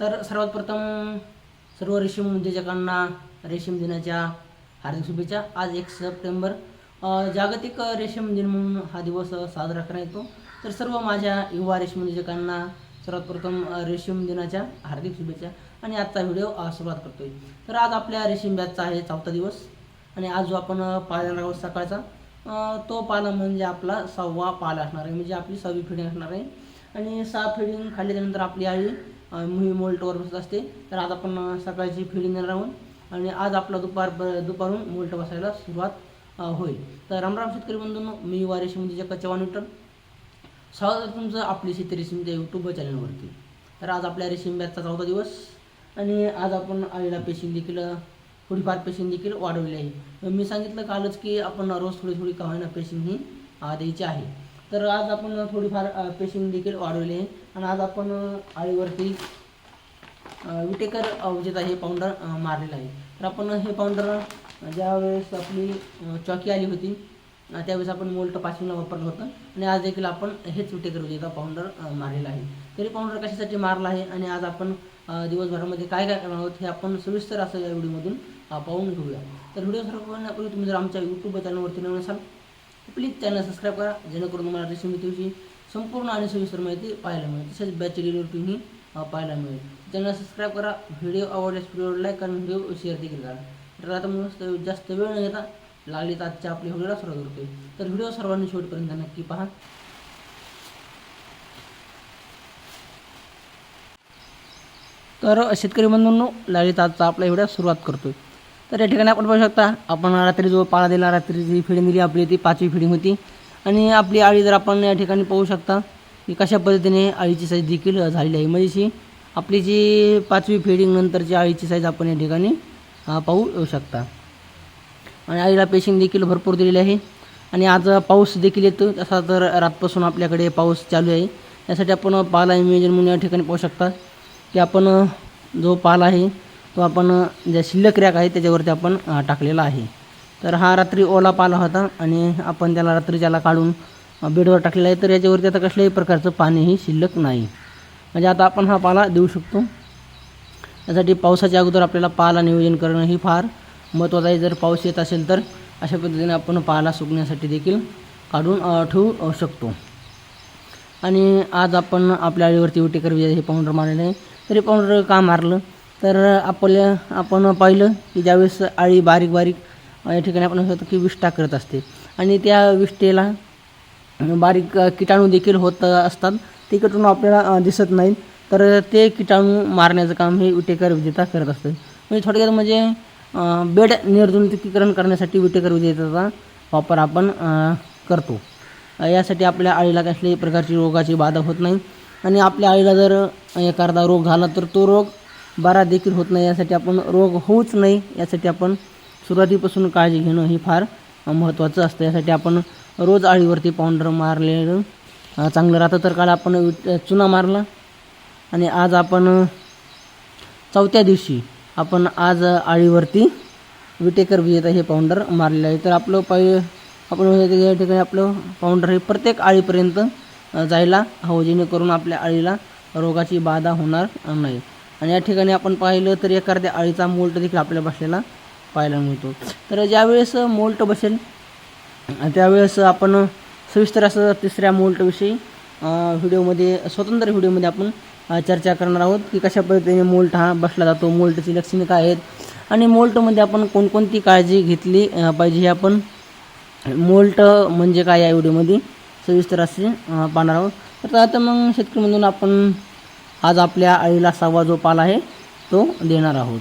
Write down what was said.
तर सर्वात प्रथम सर्व रेशीम उद्योजकांना रेशीम दिनाच्या हार्दिक शुभेच्छा. आज एक सप्टेंबर. जागतिक रेशीम दिन म्हणून हा दिवस साजरा करण्यात येतो. तर सर्व माझ्या युवा रेशीम उद्योजकांना सर्वात प्रथम रेशीम दिनाच्या हार्दिक शुभेच्छा आणि आजचा व्हिडिओ सुरुवात करतोय. तर आज आपल्या रेशीम बॅचचा आहे चौथा दिवस आणि आज जो आपण अ, पाळणार आहोत सकाळचा तो पाला म्हणजे आपला सहावा पाला असणार आहे. म्हणजे आपली सहावी फिडिंग असणार आहे. आणि सहा फिडिंग खाल्ल्यानंतर आपली आई मोल्टवर बसत असते. तर आज आपण सकाळची फिडिंग देणार आहोत. आणि आज आपला दुपार दुपारून मोल्ट बसायला सुरुवात होईल. तर रामराम शेतकरी बंधूंनो मी वारेशी म्हणजे चव्हाण विठ्ठल. स्वागत आहे तुमचं आपली शेती रेशीमच्या यूट्यूब चॅनलवरती तर आज आपल्या रेशीम बॅचचा चौथा दिवस. आणि आज आपण आलेला पेशिंग देखील थोडीफार पेशिंग देखील वाढवली आहे. मी सांगितलं कालच की आपण रोज थोडी थोडी का होईना पेशिंग ही द्यायची आहे. तर आज आपण थोडीफार पेशिंग देखील वाढवली आहे आणि आज आपण आळीवरती विटेकर औषध हे पाऊंडर मारलेलं आहे. तर आपण हे पाऊंडर ज्यावेळेस आपली चौकी चॉकी आली होती त्यावेळेस आपण मोल्ट पासिंगला वापरलं होतं. आणि आज देखील आपण हेच विटेकर औषधा पाऊंडर मारलेला आहे. तरी पाऊंडर कशासाठी मारला आहे? आणि आज आपण दिवसभरामध्ये काय काय करणार आहोत हे आपण सविस्तर असं या व्हिडिओमधून पाहून घेऊया. तर व्हिडिओ सर्व करण्यापूर्वी तुम्ही जर आमच्या यूट्यूब चॅनलवरती नवीन असाल प्लीज़ चॅनल सबस्क्राईब करा, जेणेकरून तुम्हाला रेसिपीविषयी संपूर्ण आणि सविस्तर माहिती पाहायला मिळेल. तसेच बॅच रिलेटिव्हही पाहायला मिळेल. चॅनल सबस्क्राईब करा व्हिडिओ आवडल्यास व्हिडिओ लाईक आणि व्हिडिओ शेअर देखील करा. तर आता मग जास्त वेळ न घेता लागली तर आजच्या आपल्या व्हिडिओला सुरुवात करतोय तर व्हिडिओ सर्वांनी शेवटपर्यंत नक्की पहा. तर शेतकरी बंधूंनो, लागलीत आजचा आपला व्हिडिओ सुरुवात करतोय. तर या ठिकाणी आपण पाहू शकता आपण रात्री जो पाळा दिला रात्रीची फिडिंग दिली आपली ती पाचवी फिडिंग होती. आणि आपली आळी जर आपण या ठिकाणी पाहू शकता की कशा पद्धतीने आळीची साईज देखील झालेली आहे. म्हणजे आपली जी पाचवी फिडिंग नंतरची आळीची साईज आपण या ठिकाणी पाहू शकता. आणि आईला पेशिंग देखील भरपूर दिलेली आहे. आणि आज पाऊस देखील येतो तसा तर रातपासून आपल्याकडे पाऊस चालू आहे. यासाठी आपण पाला इमेजन म्हणून या ठिकाणी पाहू शकता की आपण जो पाला आहे तो आपण ज्या शिल्लक रॅक आहे त्याच्यावरती आपण टाकलेला आहे. तर हा रात्री ओला पाला होता आणि आपण त्याला रात्री ज्याला काढून बेडवर टाकलेला आहे तर याच्यावरती आता कसल्याही प्रकारचं पाणीही शिल्लक नाही. म्हणजे आता आपण हा पाला देऊ शकतो. यासाठी पावसाच्या अगोदर आपल्याला पाला नियोजन करणं ही फार महत्त्वाचं आहे. जर पाऊस येत असेल तर अशा पद्धतीने आपण पाला सुकण्यासाठी देखील काढून ठेवू शकतो. आणि आज आपण आपल्या आळीवरती विटेकर विजय हे पाऊंडर मारले नाही तरी पाऊंडर का मारलं? तर आपल्या आपण पाहिलं की ज्यावेळेस आळी बारीक बारीक या ठिकाणी आपण म्हणतो की विष्ठा करत असते. आणि त्या विष्ठेला बारीक किटाणू देखील होत असतात. ते किटाणू आपल्याला दिसत नाहीत. तर ते किटाणू मारण्याचं काम हे विटेकर विजेता करत असते. म्हणजे थोडक्यात म्हणजे बेड निर्जंतुकीकरण करण्यासाठी विटेकर विजेताचा वापर आपण करतो. यासाठी आपल्या आळीला कसल्याही प्रकारची रोगाची बाधा होत नाही. आणि आपल्या आळीला जर एखादा रोग झाला तर तो रोग बरा देखील होत नाही यासाठी आपण रोग होऊच नाही यासाठी आपण सुरुवातीपासून काळजी घेणं हे फार महत्त्वाचं असतं. यासाठी आपण रोज आळीवरती पाऊंडर मारलेलं चांगलं राहतं. तर काल आपण चुना मारला आणि आज आपण चौथ्या दिवशी आपण आज आळीवरती विटेकर विजेता हे पाऊंडर मारलेलं आहे. तर आपलं पाय आपण या ठिकाणी आपलं पाऊंडर हे प्रत्येक आळीपर्यंत जायला हवं जेणेकरून आपल्या आळीला रोगाची बाधा होणार नाही. आणि या ठिकाणी आपण पाहिलं तर एखाद्या आळीचा मोल्ट देखील आपल्याला बसलेला पाहायला मिळतो. तर ज्यावेळेस मोल्ट बसेल त्यावेळेस आपण सविस्तर असं तिसऱ्या मोल्टविषयी व्हिडिओमध्ये स्वतंत्र व्हिडिओमध्ये आपण चर्चा करणार आहोत की कशा पद्धतीने मोल्ट हा बसला जातो मोल्टची लक्षणे काय आहेत आणि मोल्टमध्ये आपण कोणकोणती काळजी घेतली पाहिजे हे आपण मोल्ट म्हणजे काय या व्हिडिओमध्ये सविस्तर असे पाहणार आहोत. तर आता मग शेतकरी म्हणून आपण आज आपल्या आईला सहावा जो पाला आहे तो देणार आहोत.